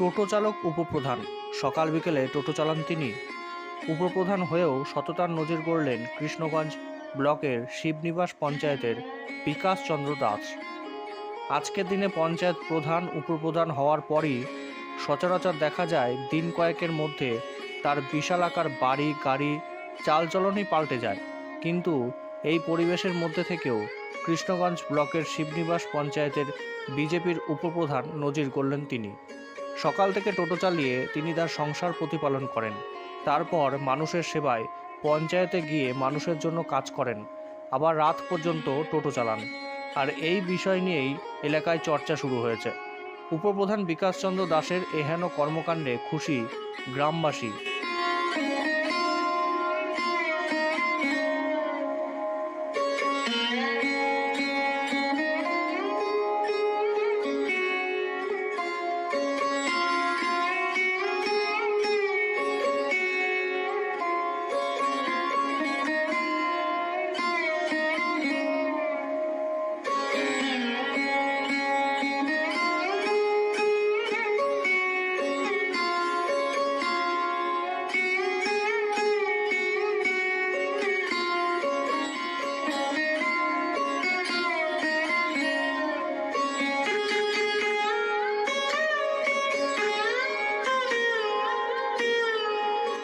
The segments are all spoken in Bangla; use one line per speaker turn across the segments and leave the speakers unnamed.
টোটো চালক উপপ্রধান। সকাল বিকেলে টোটো চালান তিনি। উপপ্রধান হয়েও সততার নজির গড়লেন কৃষ্ণগঞ্জ ব্লকের শিবনিবাস পঞ্চায়েতের বিকাশ চন্দ্র দাস। আজকের দিনে পঞ্চায়েত প্রধান, উপপ্রধান হওয়ার পরই সচরাচর দেখা যায় দিন কয়েকের মধ্যে তার বিশালাকার বাড়ি, গাড়ি, চালচলনই পাল্টে যায়। কিন্তু এই পরিবেশের মধ্যে থেকেও কৃষ্ণগঞ্জ ব্লকের শিবনিবাস পঞ্চায়েতের বিজেপির উপপ্রধান নজির করলেন তিনি। সকাল থেকে টোটো চালিয়ে তিনি তার সংসার প্রতিপালন করেন। তারপর মানুষের সেবায় পঞ্চায়েতে গিয়ে মানুষের জন্য কাজ করেন। আবার রাত পর্যন্ত টোটো চালান। আর এই বিষয় নিয়েই এলাকায় চর্চা শুরু হয়েছে। উপপ্রধান বিকাশচন্দ্র দাসের এহেন কর্মকাণ্ডে খুশি গ্রামবাসী।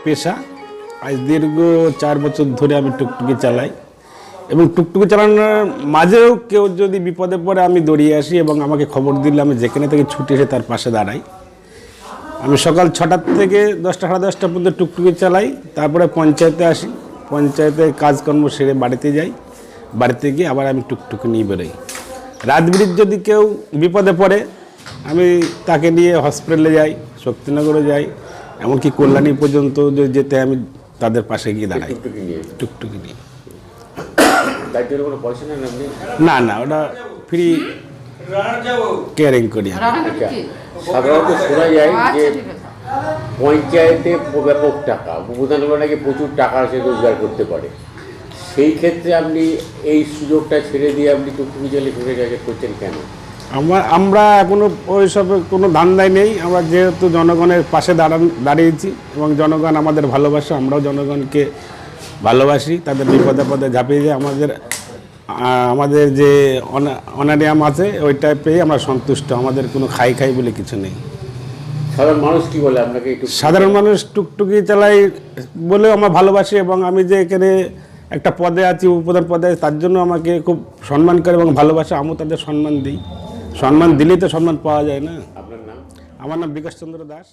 পেশা। আজ দীর্ঘ চার বছর ধরে আমি টুকটুকি চালাই এবং টুকটুকি চালানোর মাঝেও কেউ যদি বিপদে পড়ে আমি দৌড়িয়ে আসি এবং আমাকে খবর দিলে আমি যেখানে থেকে ছুটে এসে তার পাশে দাঁড়াই। আমি সকাল ছটার থেকে দশটা, সাড়ে দশটা পর্যন্ত টুকটুকি চালাই, তারপরে পঞ্চায়েতে আসি। পঞ্চায়েতে কাজকর্ম সেরে বাড়িতে যাই। বাড়িতে গিয়ে আবার আমি টুকটুকি নিয়ে বেরোই। রাত বিরিত যদি কেউ বিপদে পড়ে, আমি তাকে নিয়ে হসপিটালে যাই, শক্তিনগরে যাই এমনকি কল্যাণী পর্যন্ত যেতে আমি তাদের পাশে গিয়ে দাঁড়াই।
টুকটুকি নিয়ে।
টুকটুকি নিয়ে।
তার কোনো পয়সা নেন আপনি?
না না ওটা ফ্রি কেয়ারিং করি আমি।
আচ্ছা সাধারণত শোনা যায় যে পঞ্চায়েতে ব্যাপক টাকা উপপ্রধান নাকি প্রচুর টাকা সে রোজগার করতে পারে। সেই ক্ষেত্রে আপনি এই সুযোগটা ছেড়ে দিয়ে আপনি টুকটুকি জলে ঘুরে যাকে করছেন কেন?
আমার আমরা এখনও ওইসব কোনো ধান্দায় নেই। আমরা যেহেতু জনগণের পাশে দাঁড়ান দাঁড়িয়েছি এবং জনগণ আমাদের ভালোবাসে আমরাও জনগণকে ভালোবাসি তাদের বিপদে পদে ঝাঁপিয়ে যায়। আমাদের আমাদের যে অনা- অনারিয়াম আছে ওইটা পেয়ে আমরা সন্তুষ্ট। আমাদের কোনো খাই খাই বলে কিছু নেই।
সাধারণ মানুষ কি বলে আপনাকে একটু
সাধারণ মানুষ টুকটুকি চালাই বলেও আমরা ভালোবাসি এবং আমি যে এখানে একটা পদে আছি উপপ্রধান পদে আছি, তার জন্য আমাকে খুব সম্মান করে এবং ভালোবাসে আমিও তাদের সম্মান দিই। সম্মান দিলেই তো সম্মান পাওয়া যায় না।
আপনার নাম?
আমার নাম বিকাশচন্দ্র দাস।